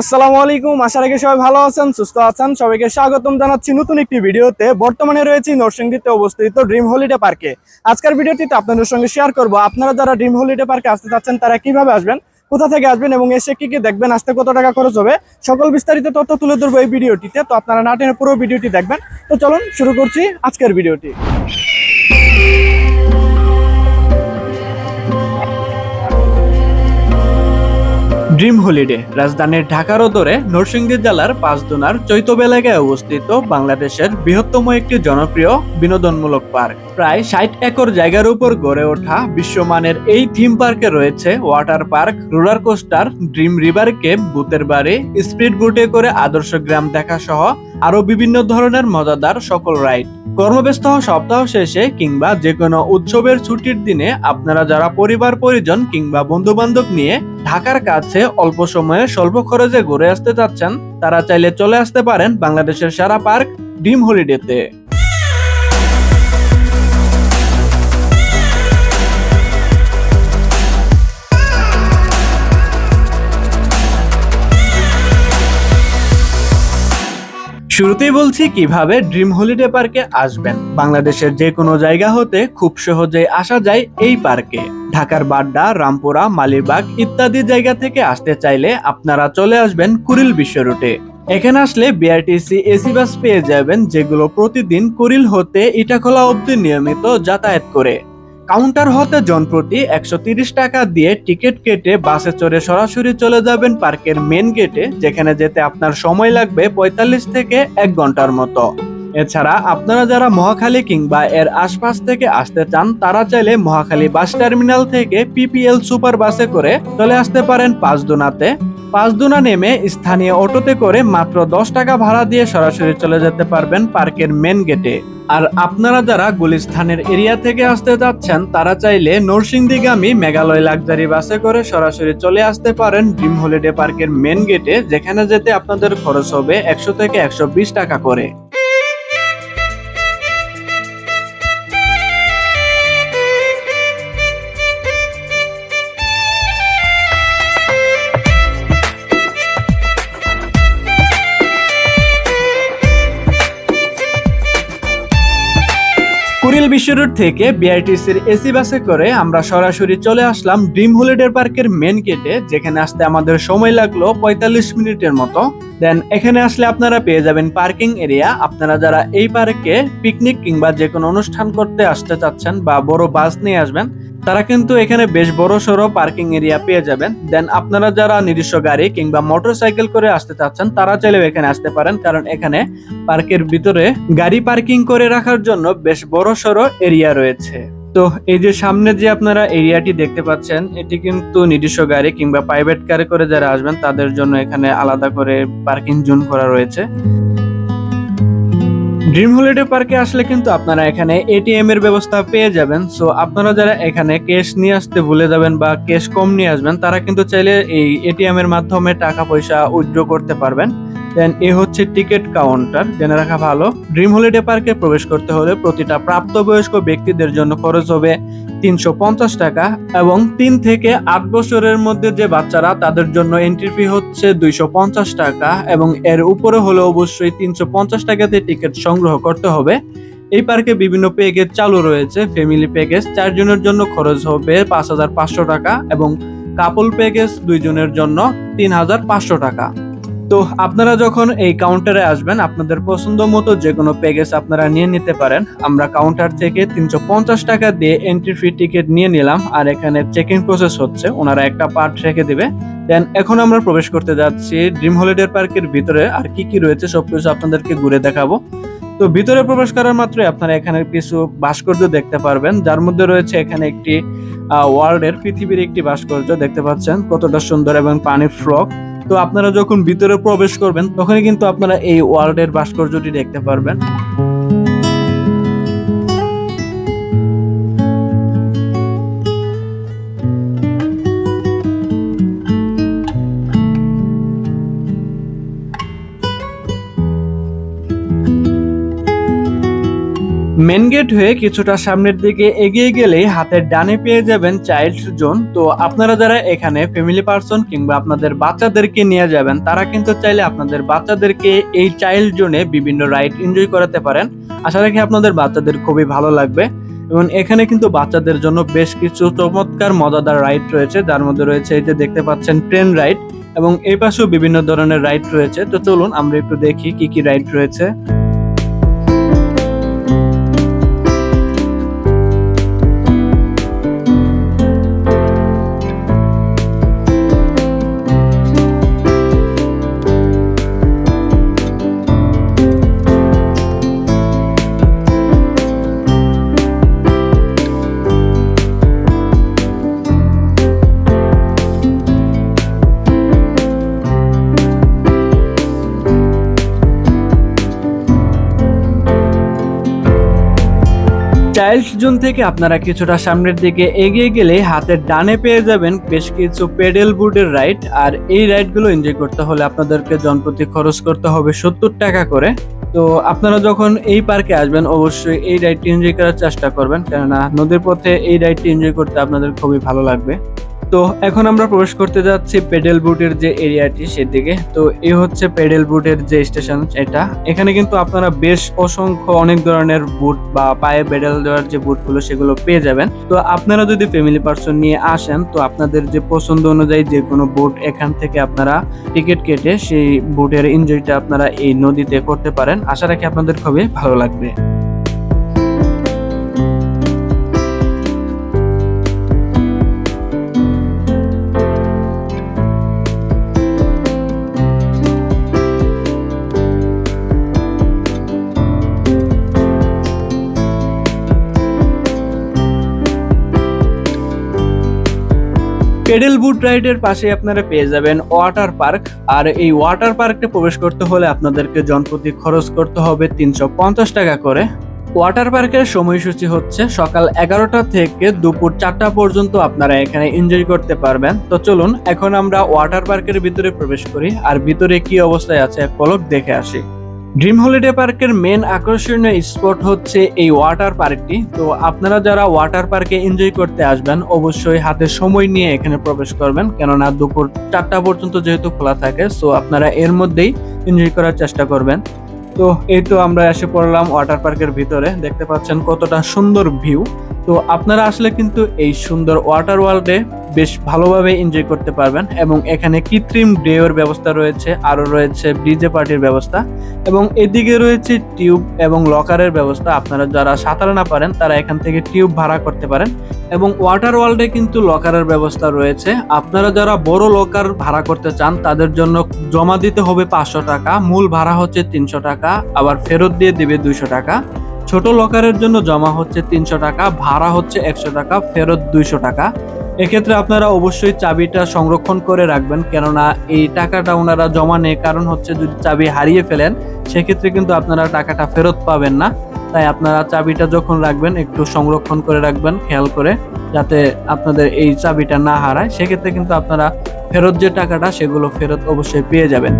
আসসালামু আলাইকুম। আশা রাখি সবাই ভালো আছেন, সুস্থ আছেন। সবাইকে স্বাগতম জানাচ্ছি নতুন একটি ভিডিওতে। বর্তমানে রয়েছি নরসিংদীতে অবস্থিত ড্রিম হলিডে পার্কে। আজকের ভিডিওটিতে আপনাদের সঙ্গে শেয়ার করব, আপনারা যারা ড্রিম হলিডে পার্কে আসতে চাচ্ছেন, তারা কীভাবে আসবেন, কোথা থেকে আসবেন এবং এসে কি কি দেখবেন আসতে কত টাকা খরচ হবে, সকল বিস্তারিত তথ্য তুলে ধরবো এই ভিডিওটিতে। তো আপনারা না টেনে পুরো ভিডিওটি দেখবেন। তো চলুন শুরু করছি আজকের ভিডিওটি। ড্রিম হলিডে, রাজধানীর ঢাকার ওদরে নরসিংদী জেলার পাঁচদোনার চৈতব এলাকায় অবস্থিত বাংলাদেশের বৃহত্তম একটি জনপ্রিয় বিনোদনমূলক পার্ক। প্রায় ষাট একর জায়গার উপর গড়ে ওঠা বিশ্বমানের এই থিম পার্কে রয়েছে water park, roller coaster, dream river, cape, ভূতের বাড়ি, স্পিড বোটে করে আদর্শ গ্রাম দেখা সহ আরও বিভিন্ন ধরনের মজাদার সকল রাইড। কর্মব্যস্ত সপ্তাহ শেষে কিংবা যে কোনো উৎসবের ছুটির দিনে আপনারা যারা পরিবার, পরিজন কিংবা বন্ধু বান্ধব নিয়ে ঢাকার কাছে অল্প সময়ে স্বল্প খরচে ঘুরে আসতে চাচ্ছেন, তারা চাইলে চলে আসতে পারেন বাংলাদেশের সারা পার্ক, ডিম হলিডেতে। শুরুতেই বলছি কীভাবে ড্রিম হলিডে পার্কে আসবেন। বাংলাদেশের যে কোনো জায়গা হতে খুব সহজেই আসা যায় এই পার্কে ঢাকার বাড্ডা, রামপুরা মালিবাগ ইত্যাদি জায়গা থেকে আসতে চাইলে আপনারা চলে আসবেন কুরিল বিশ্ব রুটে। এখানে আসলে বিআরটিসি এসি বাস পেয়ে যাবেন, যেগুলো প্রতিদিন কুরিল হতে ইটাখোলা অবধি নিয়মিত যাতায়াত করে। কাউন্টার হতে জনপ্রতি একশো টাকা দিয়ে টিকিট কেটে বাসে চড়ে সরাসরি চলে যাবেন পার্কের মেন গেটে, যেখানে যেতে আপনার সময় লাগবে পঁয়তাল্লিশ থেকে এক ঘণ্টার মতো। এছাড়া আপনারা যারা মহাখালী কিংবা এর আশপাশ থেকে আসতে চান, তারা চাইলে মহাখালী বাস টার্মিনাল থেকে পিপিএল সুপার বাসে করে চলে আসতে পারেন পাঁচদোনাতে। পাঁচদোনা নেমে স্থানীয় অটোতে করে মাত্র দশ টাকা ভাড়া দিয়ে সরাসরি চলে যেতে পারবেন পার্কের মেন গেটে। আর আপনারা যারা গুলিস্থানের এরিয়া থেকে আসতে যাচ্ছেন, তারা চাইলে নরসিংদীগামী মেঘালয় লাক্সারি বাসে করে সরাসরি চলে আসতে পারেন ড্রিম হলিডে পার্কের মেন গেটে, যেখানে যেতে আপনাদের খরচ হবে একশো থেকে একশো বিশ টাকা করে। রোড থেকে বিআরটিসির এসি বাসে করে আমরা সরাসরি চলে আসলাম ড্রিম হলিডে পার্কের মেন গেটে যেখানে আসতে আমাদের সময় লাগল পঁয়তাল্লিশ মিনিটের মতো। দেন এখানে আসলে আপনারা পেয়ে যাবেন পার্কিং এরিয়া আপনারা যারা এই পার্কে পিকনিক কিংবা যে কোনো অনুষ্ঠান করতে আসতে চাচ্ছেন বা বড় বাস নিয়ে আসবেন তারা কিন্তু এখানে বেশ বড় সড়ো পার্কিং এরিয়া পেয়ে যাবেন। দেন আপনারা যারা নিজস্ব গাড়ি কিংবা মোটর সাইকেল করে আসতে চাচ্ছেন, তারা চাইলেও এখানে আসতে পারেন। কারণ এখানে পার্কের ভিতরে গাড়ি পার্কিং করে রাখার জন্য বেশ বড় সড়ো এরিয়া রয়েছে। তো এই যে সামনে যে আপনারা এরিয়াটি দেখতে পাচ্ছেন, এটি কিন্তু নিজস্ব গাড়ি কিংবা প্রাইভেট কারে করে যারা আসবেন, তাদের জন্য এখানে আলাদা করে পার্কিং জোন করা রয়েছে। ড্রিম হলিডে পার্কে আসলে কিন্তু আপনারা এখানে এটিএম এর ব্যবস্থা পেয়ে যাবেন। সো আপনারা যারা এখানে ক্যাশ নিয়ে আসতে ভুলে যাবেন বা ক্যাশ কম নিয়ে আসবেন, তারা কিন্তু চাইলে এই এটিএম এর মাধ্যমে টাকা পয়সা উইথড্র করতে পারবেন। দেন এ হচ্ছে টিকিট কাউন্টার জেনে রাখা ভালো। ড্রিম হলিডে পার্কে প্রবেশ করতে হলে প্রতিটা প্রাপ্তবয়স্ক ব্যক্তিদের জন্য খরচ হবে তিনশো পঞ্চাশ টাকা এবং তিন থেকে আট বছরের মধ্যে যে বাচ্চারা, তাদের জন্য এন্ট্রি ফি হচ্ছে দুইশো পঞ্চাশ টাকা এবং এর উপরে হলে অবশ্যই তিনশো পঞ্চাশ টাকাতে টিকিট সংগ্রহ করতে হবে। এই পার্কে বিভিন্ন প্যাকেজ চালু রয়েছে ফ্যামিলি প্যাকেজ চারজনের জন্য খরচ হবে পাঁচ হাজার পাঁচশো টাকা এবং কাপল প্যাকেজ দুইজনের জন্য তিন হাজার পাঁচশো টাকা। তো আপনারা যখন এই কাউন্টারে আসবেন, আপনাদের পছন্দ মতো যে কোনো প্যাকেজ আপনারা নিয়ে নিতে পারেন। আমরা কাউন্টার থেকে তিনশো পঞ্চাশ টাকা দিয়ে এন্ট্রি ফি টিকিট নিয়ে নিলাম, আর এখানে চেক প্রসেস হচ্ছে। ওনারা একটা পার্ট রেখে দিবে। দেন এখন আমরা প্রবেশ করতে যাচ্ছি ড্রিম হলিডে পার্কের ভিতরে, আর কি কি রয়েছে সবকিছু আপনাদেরকে ঘুরে দেখাবো। তো ভিতরে প্রবেশ করার মাত্রই আপনারা এখানে কিছু ভাস্কর্য দেখতে পারবেন। যার মধ্যে রয়েছে এখানে একটি ওয়ার্ল্ডের পৃথিবীর একটি ভাস্কর্য দেখতে পাচ্ছেন। কতটা সুন্দর এবং পানির ফ্রক। তো আপনারা যখন ভিতরে প্রবেশ করবেন, তখনই কিন্তু আপনারা এই ওয়ার্ল্ডের ভাস্কর্যটি দেখতে পারবেন। মেন গেট হয়ে কিছুটা সামনের দিকে এগিয়ে গেলেই হাতের ডানে পেয়ে যাবেন চাইল্ড জোন। তো আপনারা যারা এখানে ফ্যামিলি পার্সন কিংবা আপনাদের বাচ্চাদেরকে নিয়ে যাবেন, তারা কিন্তু চাইলে আপনাদের বাচ্চাদেরকে এই চাইল্ড জোনে বিভিন্ন রাইড এনজয় করাতে পারেন। আশা রাখি আপনাদের বাচ্চাদের খুবই ভালো লাগবে। এবং এখানে কিন্তু বাচ্চাদের জন্য বেশ কিছু চমৎকার, মজাদার রাইড রয়েছে। যার মধ্যে রয়েছে এই যে দেখতে পাচ্ছেন ট্রেন রাইড এবং এই পাশেও বিভিন্ন ধরনের রাইড রয়েছে। তো চলুন আমরা একটু দেখি কি কি রাইড রয়েছে। চাইল্ড জোন থেকে আপনারা কিছুটা সামনের দিকে এগিয়ে গেলে হাতের ডানে পেয়ে যাবেন বেশ কিছু পেডেল বোর্ডের রাইড। আর এই রাইডগুলো এনজয় করতে হলে আপনাদেরকে জনপ্রতি খরচ করতে হবে সত্তর টাকা করে। তো আপনারা যখন এই পার্কে আসবেন, অবশ্যই এই রাইডটি এনজয় করার চেষ্টা করবেন। কেননা নদীর পথে এই রাইডটি এনজয় করতে আপনাদের খুবই ভালো লাগবে। তো এখন আমরা প্রবেশ করতে যাচ্ছি পেডেল বুটের যে এরিয়াটি সেদিকে। তো এই হচ্ছে পেডেল বুটের যে স্টেশন, এটা। এখানে কিন্তু আপনারা বেশ অসংখ্য অনেক ধরনের বুট বা পায়ে পেডেল দেওয়ার যে বুটগুলো, সেগুলো পেয়ে যাবেন। তো আপনারা যদি ফ্যামিলি পার্সন নিয়ে আসেন, তো আপনাদের যে পছন্দ অনুযায়ী যে কোনো বুট এখান থেকে আপনারা টিকিট কেটে সেই বুটের এনজয়টা আপনারা এই নদীতে করতে পারেন। আশা রাখি আপনাদের খুবই ভালো লাগবে। পেডেল বুট রাইডের পাশে আপনারা পেয়ে যাবেন ওয়াটার পার্ক। আর এই ওয়াটার পার্কে প্রবেশ করতে হলে আপনাদেরকে জনপ্রতি খরচ করতে হবে তিনশো পঞ্চাশ টাকা করে। ওয়াটার পার্কের সময়সূচি হচ্ছে সকাল এগারোটা থেকে দুপুর চারটা পর্যন্ত আপনারা এখানে এনজয় করতে পারবেন। তো চলুন, এখন আমরা ওয়াটার পার্কের ভিতরে প্রবেশ করি। আর ভিতরে কি অবস্থায় আছে পলক দেখে আসি। ড্রিম হলিডে পার্কের মেন আকর্ষণীয় স্পট হচ্ছে এই ওয়াটার পার্কটি তো আপনারা যারা ওয়াটার পার্কে এনজয় করতে আসবেন, অবশ্যই হাতে সময় নিয়ে এখানে প্রবেশ করবেন। কেননা দুপুর চারটা পর্যন্ত যেহেতু খোলা থাকে সো আপনারা এর মধ্যেই এনজয় করার চেষ্টা করবেন। তো এই তো আমরা এসে পড়লাম ওয়াটার পার্কের ভিতরে। দেখতে পাচ্ছেন কতটা সুন্দর ভিউ তো আপনারা আসলে কিন্তু এই সুন্দর ওয়াটার ওয়ার্ল্ডে বেশ ভালোভাবে এনজয় করতে পারবেন এবং এখানে কৃত্রিম ডেওর ব্যবস্থা রয়েছে, আরও রয়েছে ডিজে পার্টির ব্যবস্থা এবং এদিকে রয়েছে টিউব এবং লকারের ব্যবস্থা। আপনারা যারা সাঁতার না পারেন, তারা এখান থেকে টিউব ভাড়া করতে পারেন এবং ওয়াটার ওয়ার্ল্ডে কিন্তু লকারের ব্যবস্থা রয়েছে। আপনারা যারা বড় লকার ভাড়া করতে চান, তাদের জন্য জমা দিতে হবে পাঁচশো টাকা, মূল ভাড়া হচ্ছে তিনশো টাকা, আবার ফেরত দিয়ে দেবে দুইশো টাকা। ছোট লকারের জন্য জমা হচ্ছে তিনশো টাকা, ভাড়া হচ্ছে একশো টাকা, ফেরত দুইশো টাকা। এক্ষেত্রে আপনারা অবশ্যই চাবিটা সংরক্ষণ করে রাখবেন, কেননা এই টাকাটা ওনারা জমা নেই কারণ হচ্ছে যদি চাবি হারিয়ে ফেলেন, সেক্ষেত্রে কিন্তু আপনারা টাকাটা ফেরত পাবেন না। তাই আপনারা চাবিটা যখন রাখবেন, একটু সংরক্ষণ করে রাখবেন, খেয়াল করে, যাতে আপনাদের এই চাবিটা না হারায়। সেক্ষেত্রে কিন্তু আপনারা ফেরত যে টাকাটা, সেগুলো ফেরত অবশ্যই পেয়ে যাবেন।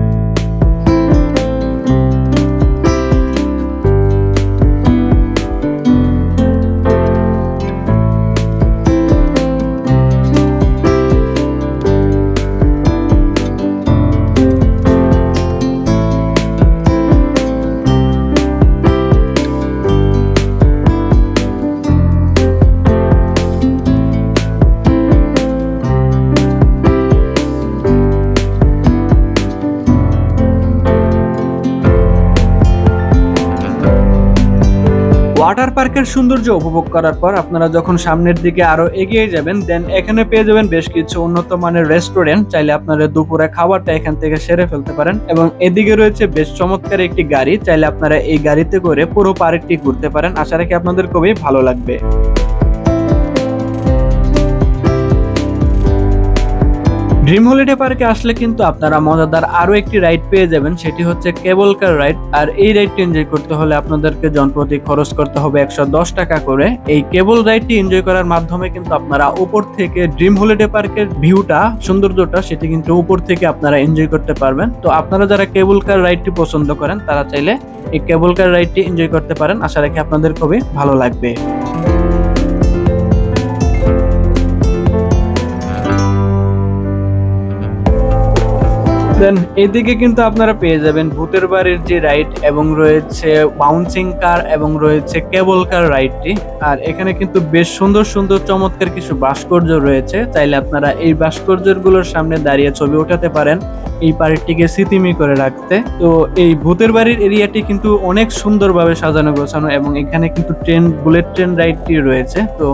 ওয়াটার পার্কের সৌন্দর্য উপভোগ করার পর আপনারা যখন সামনের দিকে আরও এগিয়ে যাবেন দেন এখানে পেয়ে যাবেন বেশ কিছু উন্নত মানের রেস্টুরেন্ট চাইলে আপনারা দুপুরে খাবারটা এখান থেকে সেরে ফেলতে পারেন। এবং এদিকে রয়েছে বেশ চমৎকার একটি গাড়ি। চাইলে আপনারা এই গাড়িতে করে পুরো পার্কটি ঘুরতে পারেন। আশা রাখি আপনাদের খুবই ভালো লাগবে। ড্রিম হলিডে পার্কে আসলে কিন্তু আপনারা মজাদার আরও একটি রাইড পেয়ে যাবেন, সেটি হচ্ছে কেবল কার রাইড আর এই রাইডটি এনজয় করতে হলে আপনাদেরকে জনপ্রতি খরচ করতে হবে একশো দশ টাকা করে। এই কেবল রাইডটি এনজয় করার মাধ্যমে কিন্তু আপনারা উপর থেকে ড্রিম হলিডে পার্কের ভিউটা সৌন্দর্যটা, সেটি কিন্তু উপর থেকে আপনারা এনজয় করতে পারবেন। তো আপনারা যারা কেবল কার রাইডটি পছন্দ করেন, তারা চাইলে এই কেবল কার রাইডটি এনজয় করতে পারেন। আশা রাখি আপনাদের খুবই ভালো লাগবে। দেন এদিকে কিন্তু আপনারা পেয়ে যাবেন ভূতের বাড়ির যে রাইড এবং রয়েছে বাউন্সিং কার এবং রয়েছে কেবল কার রাইডটি আর এখানে কিন্তু বেশ সুন্দর সুন্দর চমৎকার কিছু ভাস্কর্য রয়েছে। চাইলে আপনারা এই ভাস্কর্যগুলোর সামনে দাঁড়িয়ে ছবি ওঠাতে পারেন, এই পার্কটিকে স্মৃতিমি করে রাখতে। তো এই ভূতের বাড়ির এরিয়াটি কিন্তু অনেক সুন্দরভাবে সাজানো গোছানো এবং এখানে কিন্তু ট্রেন বুলেট ট্রেন রাইডটি রয়েছে। তো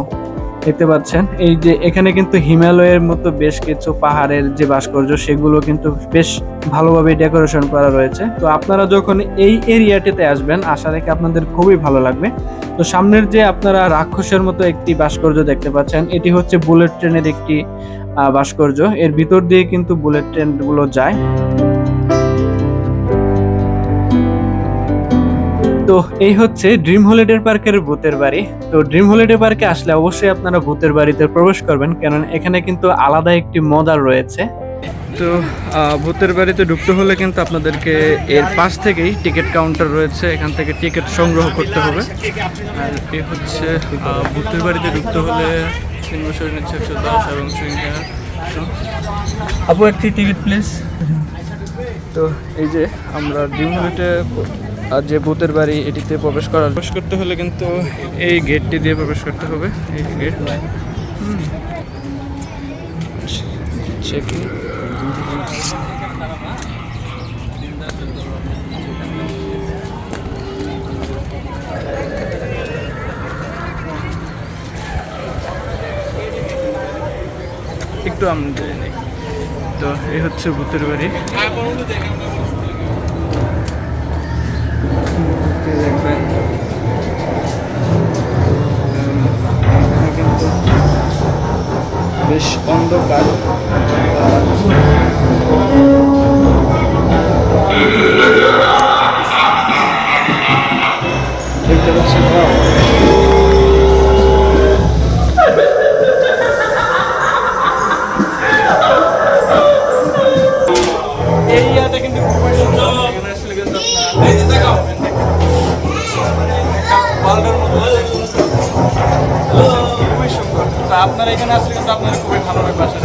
দেখতে পাচ্ছেন। এই যে এখানে কিন্তু হিমালয়ের মতো বেশ কিছু পাহাড়ের যে ভাস্কর্য, সেগুলো কিন্তু বেশ ভালোভাবে ডেকোরেশন করা রয়েছে। তো আপনারা যখন এই এরিয়াটিতে আসবেন, আশা রেখে আপনাদের খুবই ভালো লাগবে। তো সামনের যে আপনারা রাক্ষসের মতো একটি ভাস্কর্য দেখতে পাচ্ছেন, এটি হচ্ছে বুলেট ট্রেনের একটি ভাস্কর্য। এর ভিতর দিয়ে কিন্তু বুলেট ট্রেনগুলো যায়। তো এই হচ্ছে ড্রিম হলিডে পার্কের ভূতের বাড়ি। তো ড্রিম হলিডে পার্কে আসলে অবশ্যই আপনারা ভূতের বাড়িতে প্রবেশ করবেন কারণ এখানে কিন্তু আলাদা একটি মজার রয়েছে। তো ভূতের বাড়িতে ঢুকতে হলে কিন্তু আপনাদেরকে এর পাশ থেকেই টিকিট কাউন্টার রয়েছে, এখান থেকে টিকিট সংগ্রহ করতে হবে। আর এ হচ্ছে ভূতের বাড়িতে ঢুকতে হলে তিন বছর নিচ্ছে একশো দশ এবং আপু, একটি টিকিট, প্লিজ। তো, এই যে আমরা ড্রিম হলিডে আর যে ভূতের বাড়ি এটিতে প্রবেশ করার প্রবেশ করতে হলে কিন্তু এই গেটটি দিয়ে প্রবেশ করতে হবে এই গেট। একটু আমি তো এই হচ্ছে ভূতের বাড়ি দেখবেন এখানে কিন্তু বেশ অন্ধকার। দেখতে খুবই সুন্দর। আপনারা এখানে আসলে কিন্তু আপনারা খুবই ভালোভাবে বাসা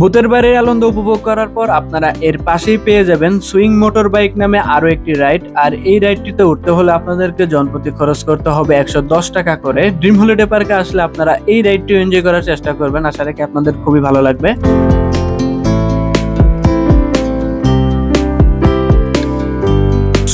ভূতের বাড়ির আনন্দ উপভোগ করার পর আপনারা এর পাশেই পেয়ে যাবেন সুইং মোটর বাইক নামে আরও একটি রাইড। আর এই রাইডটিতে উঠতে হলে আপনাদেরকে জনপ্রতি খরচ করতে হবে একশো দশ টাকা করে। ড্রিম হলিডে পার্কে আসলে আপনারা এই রাইডটি এনজয় করার চেষ্টা করবেন। আশা রাখি আপনাদের খুবই ভালো লাগবে।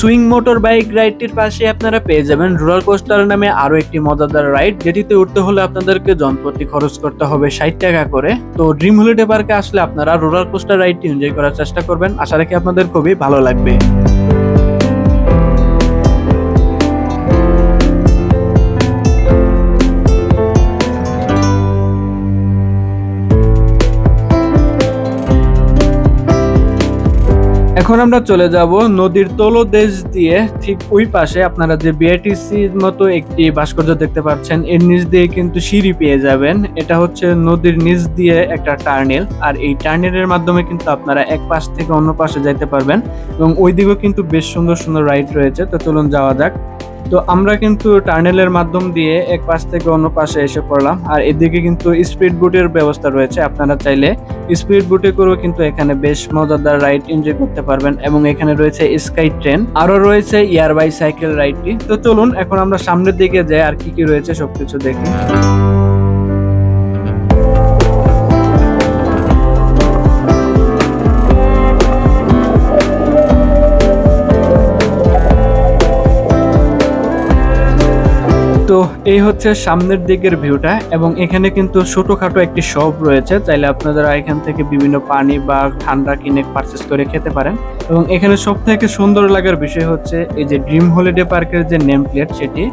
সুইং মোটর বাইক রাইডটির পাশে আপনারা পেয়ে যাবেন রোলার কোস্টার নামে আরও একটি মজাদার রাইড, যেটিতে উঠতে হলে আপনাদেরকে জনপ্রতি খরচ করতে হবে ষাট টাকা করে। তো ড্রিম হলিডে পার্কে আসলে আপনারা রোলার কোস্টার রাইডটি এনজয় করার চেষ্টা করবেন। আশা রাখি আপনাদের খুবই ভালো লাগবে। এখন আমরা চলে যাব নদীর তলদেশ দিয়ে, ঠিক ওই পাশে আপনারা যে বিআইটিসির মতো একটি ভাস্কর্য দেখতে পাচ্ছেন, এর নিচ দিয়ে কিন্তু সিঁড়ি পেয়ে যাবেন। এটা হচ্ছে নদীর নিচ দিয়ে একটা টার্নেল, আর এই টার্নেলের মাধ্যমে কিন্তু আপনারা এক পাশ থেকে অন্য পাশে যাইতে পারবেন এবং ওই দিকেও কিন্তু বেশ সুন্দর সুন্দর রাইড রয়েছে। তো চলুন যাওয়া যাক। তো আমরা কিন্তু টার্নেলের মাধ্যম দিয়ে এক পাশ থেকে অন্য পাশে এসে পড়লাম। আর এদিকে কিন্তু স্পিড বুটের ব্যবস্থা রয়েছে। আপনারা চাইলে স্পিড বুটে করেও কিন্তু এখানে বেশ মজাদার রাইড এনজয় করতে পারবেন এবং এখানে রয়েছে স্কাই ট্রেন, আরও রয়েছে ইয়ার বাই সাইকেল রাইডটি। তো চলুন, এখন আমরা সামনের দিকে যাই, আর কি কি রয়েছে সবকিছু দেখি। এই হচ্ছে সামনের দিকের ভিউটা এবং এখানে কিন্তু ছোটখাটো একটি শপ রয়েছে। চাইলে আপনারা এখান থেকে বিভিন্ন পানি বা ঠান্ডা কিনে পারচেস করে খেতে পারেন। এবং এখানে সব থেকে সুন্দর লাগার বিষয় হচ্ছে এই যে ড্রিম হলিডে পার্কের যে নেম প্লেট সেটি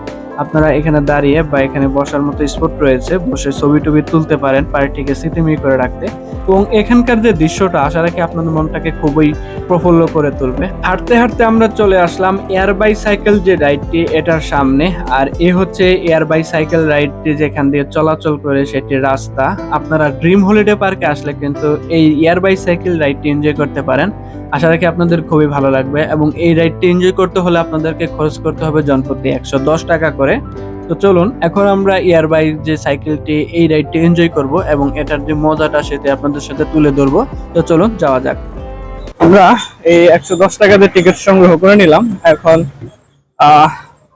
আপনারা এখানে দাঁড়িয়ে বা এখানে বসার মতো স্পট রয়েছে, বসে ছবি টবি তুলতে পারেন পার্টিকে স্মৃতিময় করে রাখতে। এবং এখানকার যে দৃশ্যটা, আশা রাখি আপনাদের মনটাকে খুবই প্রফুল্ল করে তুলবে। হাঁটতে হাঁটতে আমরা চলে আসলাম এয়ার বাই সাইকেল যে রাইডটি এটার সামনে। আর এ হচ্ছে এয়ার বাই সাইকেল রাইডটি যেখান দিয়ে চলাচল করে, সেটি রাস্তা। আপনারা ড্রিম হলিডে পার্কে আসলে কিন্তু এই এয়ার বাই সাইকেল রাইডটি এনজয় করতে পারেন। আশা রাখি আপনাদের খুবই ভালো লাগবে। এবং এই রাইডটি এনজয় করতে হলে আপনাদেরকে খরচ করতে হবে জনপ্রতি একশো দশ টাকা করে। তো চলুন, এখন আমরা এয়ার বাইক যে সাইকেলটি এই রাইডটি এনজয় করব এবং এটার যে মজাটা সেটা আপনাদের সাথে তুলে ধরবো। তো চলুন, যাওয়া যাক। আমরা এই একশো দশ টাকাতে টিকিট সংগ্রহ করে নিলাম। এখন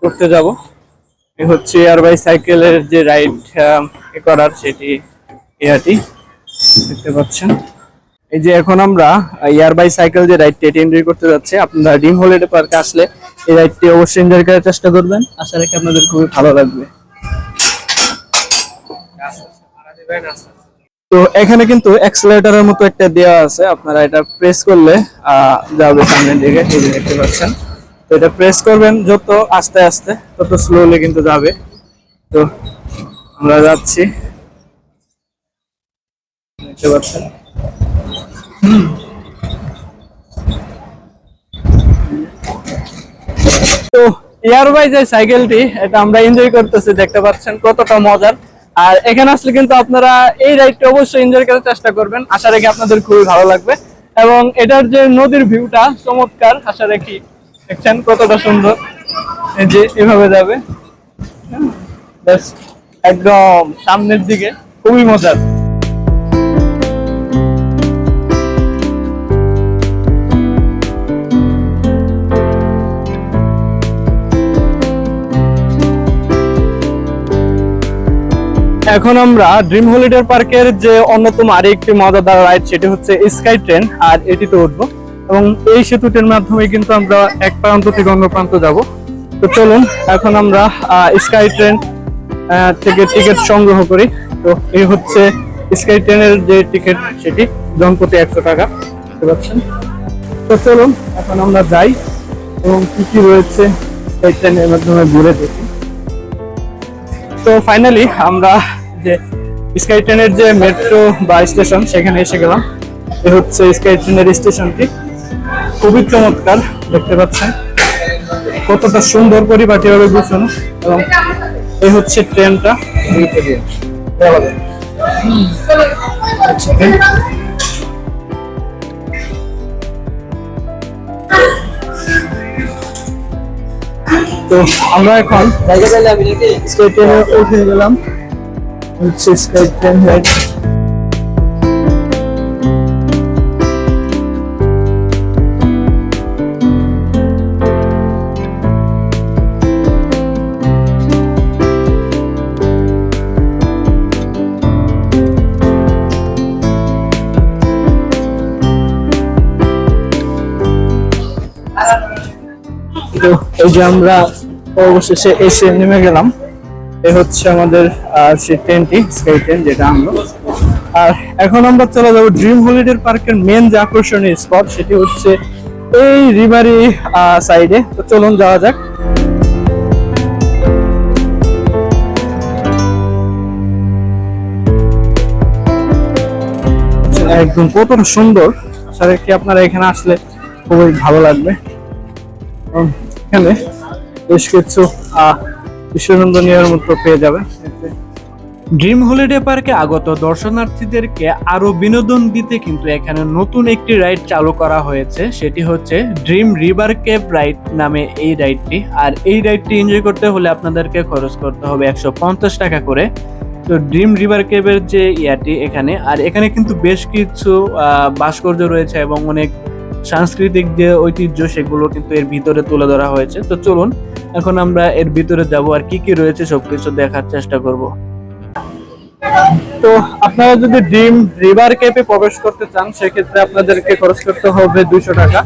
করতে যাব। এই হচ্ছে এয়ার বাই সাইকেলের যে রাইড করার সেটি ইয়াটি দেখতে পাচ্ছেন। এই যে এখন আমরা ইয়ার বাই সাইকেল যে রাইডটি এটি এনজয় করতে যাচ্ছে। আপনারা ডিম হলিডে পার্কে আসলে এই রাইডটি অবশ্যই এনজয় করার চেষ্টা করবেন। আশা রাখি আপনাদের খুবই ভালো লাগবে। তো এখানে কিন্তু অ্যাক্সেলারেটরের মতো একটা দেওয়া আছে। আপনারা এটা প্রেস করলে যাবে সামনের দিকে, এই যে দেখতে পাচ্ছেন। তো এটা প্রেস করবেন যত আস্তে আস্তে, তত স্লোলি কিন্তু যাবে। তো আমরা যাচ্ছি। দেখতে পাচ্ছেন। তো এয়ার বাই যে সাইকেলটি এটা আমরা এনজয় করতেছি দেখতে পাচ্ছেন কতটা মজার। আর এখানে আসলে কিন্তু আপনারা এই রাইডটা অবশ্যই এনজয় করার চেষ্টা করবেন। আশা রাখি আপনাদের খুবই ভালো লাগবে। এবং এটার যে নদীর ভিউটা চমৎকার আশা রাখি দেখছেন কতটা সুন্দর। যে এভাবে যাবে। হ্যাঁ, একদম সামনের দিকে। খুবই মজার। এখন আমরা ড্রিম হলিডে পার্কের যে অন্যতম আরেকটি মজাদার রাইড সেটি হচ্ছে স্কাই ট্রেন আর এটিতে উঠবো। এবং এই সেতুটির মাধ্যমে কিন্তু আমরা এক প্রান্ত থেকে অন্য প্রান্ত যাব। তো চলুন, এখন আমরা স্কাই ট্রেন থেকে টিকিট সংগ্রহ করি। তো এই হচ্ছে স্কাই ট্রেনের যে টিকিট সেটি, জনপ্রতি একশো টাকা। বুঝতে পাচ্ছেন? তো চলুন, এখন আমরা যাই এবং কি কি রয়েছে এই ট্রেনের মাধ্যমে ঘুরে দেখি। তো ফাইনালি আমরা যে স্কাই ট্রেনের যে মেট্রো বা স্টেশন সেখানে এসে গেলাম। এ হচ্ছে স্কাই ট্রেনের স্টেশনটি খুবই চমৎকার, দেখতে পাচ্ছেন। কতটা সুন্দর পরিপাটিভাবে গুছানো। এবং এই হচ্ছে ট্রেনটা। তো আমরা এখন গেলাম। হচ্ছে স্কাই ট্রেন রাইড তো এই যে আমরা অবশেষে এসে নেমে গেলাম। এ হচ্ছে আমাদের সেই ট্রেনটি স্কাই ট্রেন যেটা আমরা। আর এখন আমরা চলে যাব ড্রিম হলিডে পার্কের মেন যে আকর্ষণীয় স্পট সেটি হচ্ছে এই রিভারি সাইডে তো চলুন যাওয়া যাক। একদম কতটা সুন্দর। আসলে কি আপনারা এখানে আসলে খুবই ভালো লাগবে। এখানে বেশ কিছু আহ, বিশ্বনন্দনীয়ের মতো পেয়ে এতে ড্রিম হলিডে পার্কে আগত দর্শনার্থীদেরকে আরও বিনোদন দিতে কিন্তু এখানে নতুন একটি রাইড চালু করা হয়েছে। সেটি হচ্ছে ড্রিম রিভার কেপ রাইড নামে এই রাইডটি। আর এই রাইডটি এনজয় করতে হলে আপনাদেরকে খরচ করতে হবে একশো পঞ্চাশ টাকা করে। তো ড্রিম রিভার কেবের যে ইয়াটি এখানে, আর এখানে কিন্তু বেশ কিছু ভাস্কর্য রয়েছে এবং অনেক সাংস্কৃতিক যে ঐতিহ্য সেগুলো কিন্তু এর ভিতরে তুলে ধরা হয়েছে। তো চলুন, এখন আমরা এর ভিতরে যাব আর কি কি রয়েছে সবকিছু দেখার চেষ্টা করব। তো আপনারা যদি ড্রিম রিভার কেপে প্রবেশ করতে চান, সেক্ষেত্রে আপনাদেরকে খরচ করতে হবে টাকা।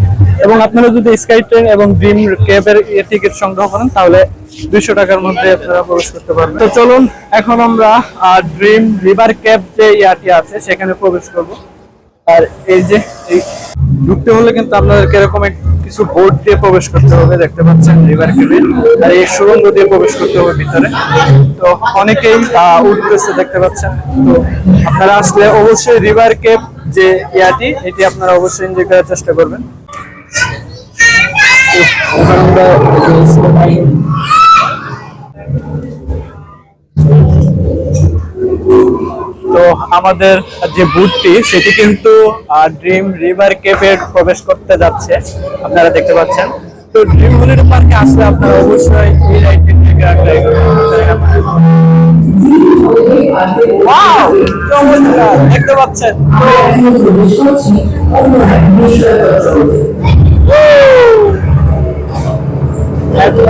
এবং আপনারা যদি স্কাই ট্রেন এবং ড্রিম কেবের টিকিট সংগ্রহ করেন, তাহলে দুইশো টাকার মধ্যে আপনারা প্রবেশ করতে পারবেন। তো চলুন, এখন আমরা ড্রিম রিভার কেপ যে ইয়াটি আছে, সেখানে প্রবেশ করব। আর এই যে এই ঢুকতে হলে কিন্তু আপনাদেরকে এরকম কিছু বোর্ড দিয়ে প্রবেশ করতে হবে, দেখতে পাচ্ছেন রিভার কেবে আর এই সুরঙ্গ দিয়ে প্রবেশ করতে হবে ভিতরে। তো অনেকেই উঠতেছে, দেখতে পাচ্ছেন। তো আপনারা আসলে অবশ্যই রিভার কেপ যে ইয়াটি, এটি আপনারা অবশ্যই এনজয় করার চেষ্টা করবেন। আমরা তো আমাদের যে বুথটি, সেটি কিন্তু ড্রিম রিভার কেপে প্রবেশ করতে যাচ্ছে, আপনারা দেখতে পাচ্ছেন তো ড্রিম হলিডে পার্কে আসলে আপনারা অবশ্যই এই রাইডটি থেকে! চমৎকার! দেখতে পাচ্ছেন একদম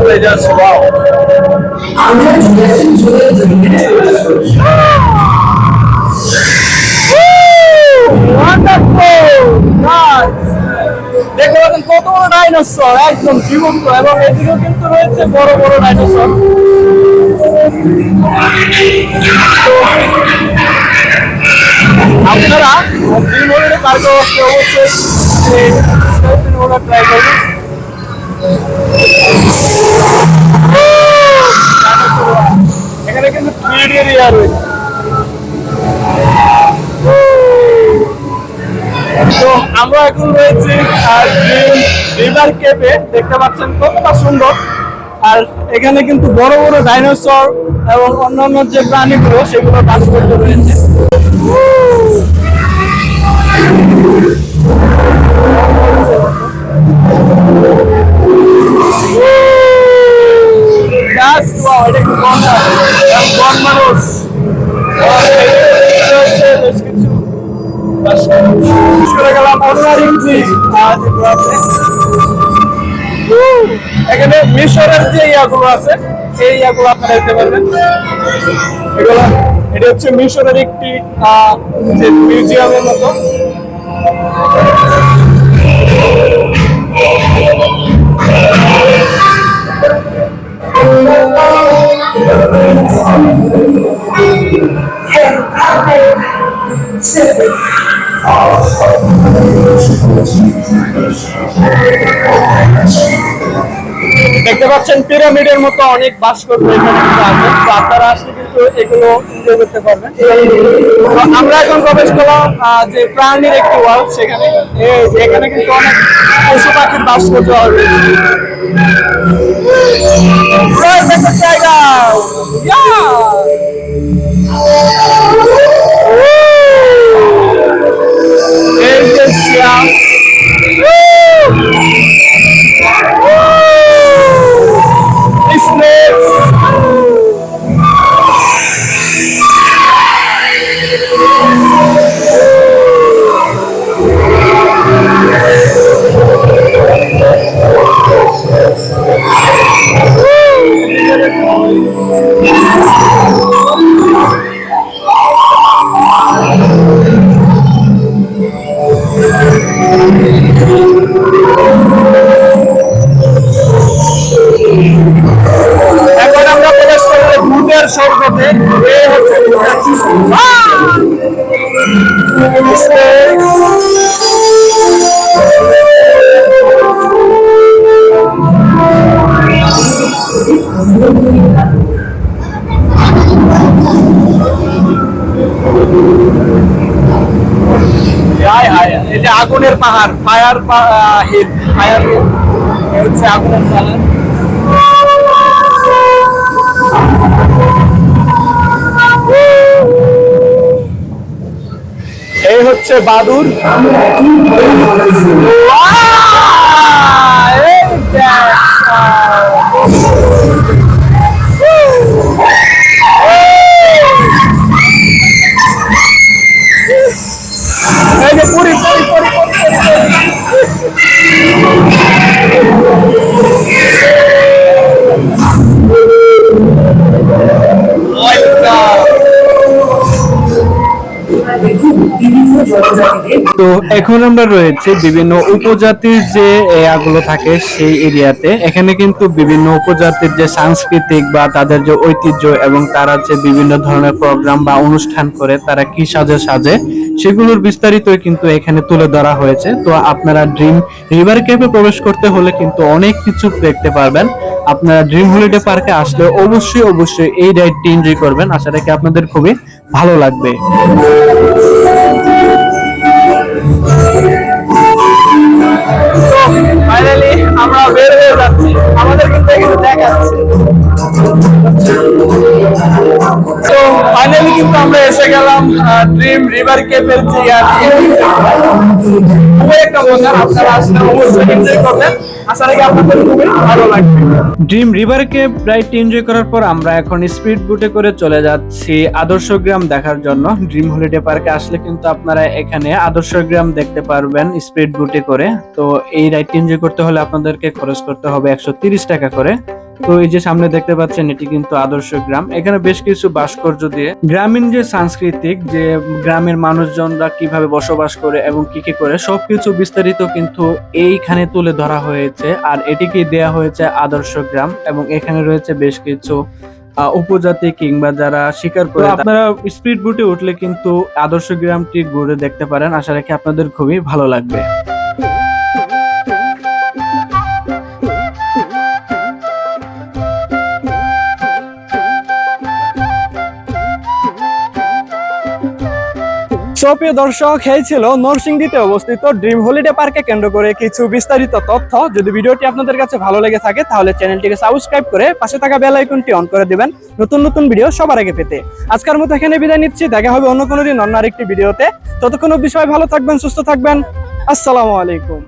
দেখতে পাচ্ছেন কত বড় ডাইনোসর একদম জীবন্ত এবং এদিকেও কিন্তু রয়েছে বড় বড় ডাইনোসর আপনারা দিন হলে কার্গো অবশ্যই ট্রাই করবেন এখানে কিন্তু থ্রি এরিয়া রয়েছে। তো আমরা এখন রয়েছি রিভার কেপে দেখতে পাচ্ছেন কতটা সুন্দর। আর এখানে কিন্তু বড় বড় ডাইনোসর এবং অন্যান্য যে প্রাণীগুলো সেগুলো ভাস্কর্য রয়েছে। Just wow, বন মানুষ রয়েছে বেশ কিছু করে গেলাম অন্য এখানে মিশরের যে ইয়াগুলো আছে, সেই ইয়াগুলো আপনারা দেখতে পারবেন। এগুলো, এটা হচ্ছে মিশরের একটি যে মিউজিয়ামের মতো। দেখতে পাচ্ছেন পিরামিডের মতো অনেক ভাস্কর্য এখানে আছে, তো আপনারা আসলে কিন্তু এগুলো এনজয় করতে পারবেন। আমরা এখন প্রবেশ করলাম যে প্রাণীর একটি ওয়ার্ল্ড সেখানে। এখানে কিন্তু অনেক পশু পাখির ভাস্কর্য রয়েছে। Perfect জায়গা এই যে শিয়াল Snakes. এখন পাহাড় ফায়ার হিট ফায়ার হিট হচ্ছে আগুনের পাহাড় এই হচ্ছে বাদুর তো এখন আমরা রয়েছে বিভিন্ন উপজাতির যে এরিয়াগুলো থাকে সেই এরিয়াতে। এখানে কিন্তু বিভিন্ন উপজাতির যে সাংস্কৃতিক বা তাদের যে ঐতিহ্য এবং তারা যে বিভিন্ন ধরনের প্রোগ্রাম বা অনুষ্ঠান করে, তারা কি সাজে সাজে, সেগুলোর বিস্তারিত কিন্তু এখানে তুলে ধরা হয়েছে। তো আপনারা ড্রিম রিভার ক্যাফে প্রবেশ করতে হলে কিন্তু অনেক কিছু দেখতে পারবেন। আপনারা ড্রিম হলিডে পার্কে আসলে অবশ্যই অবশ্যই এই রাইডটি এনজয় করবেন। আশা রাখি আপনাদের খুবই ভালো লাগবে। Yeah. ফাইনালি আমরা বের হয়ে যাচ্ছি। আমাদের কিন্তু এখানে দেখাচ্ছে তো ফাইনালি কিন্তু আমরা এসে গেলাম ড্রিম রিভার কেপের যে খুবই একটা মজার আপনারা আসলে অবশ্যই এনজয় করবেন। ড্রিম এনজয় করার পর আমরা এখন স্পিড বুটে করে চলে যাচ্ছি আদর্শ গ্রাম দেখার জন্য। ড্রিম হলিডে পার্কে আসলে কিন্তু আপনারা এখানে আদর্শ গ্রাম দেখতে পারবেন স্পিড বুটে করে। তো এই রাইডটি এনজয় করতে হলে আপনাদেরকে খরচ করতে হবে একশো তিরিশ টাকা করে। তো এই যে সামনে দেখতে পাচ্ছেন এটি কিন্তু আদর্শ গ্রাম। এখানে বেশ কিছু ভাস্কর্য দিয়ে গ্রামীণ যে সাংস্কৃতিক যে গ্রামের মানুষজনরা কীভাবে বসবাস করে এবং কি কি করে সবকিছু বিস্তারিত কিন্তু এইখানে তুলে ধরা হয়েছে। আর এটিকে দেয়া হয়েছে আদর্শ গ্রাম এবং এখানে রয়েছে বেশ কিছু উপজাতি কিংবা যারা শিকার করে আপনারা স্পিড বুটে উঠলে কিন্তু আদর্শ গ্রামটি ঘুরে দেখতে পারেন। আশা রাখি আপনাদের খুবই ভালো লাগবে। সুপ্রিয় দর্শক, এই ছিল নরসিংদীতে অবস্থিত ড্রিম হলিডে পার্কে কেন্দ্র করে কিছু বিস্তারিত তথ্য। যদি ভিডিওটি আপনাদের কাছে ভালো লেগে থাকে, তাহলে চ্যানেলটিকে সাবস্ক্রাইব করে পাশে থাকা বেল আইকনটি অন করে দেবেন নতুন নতুন ভিডিও সবার আগে পেতে। আজকের মতো এখানে বিদায় নিচ্ছি, দেখা হবে অন্য কোনো দিন অন্য আরেকটি ভিডিওতে। ততক্ষণ অব্দি সবাই ভালো থাকবেন, সুস্থ থাকবেন। আসসালামু আলাইকুম।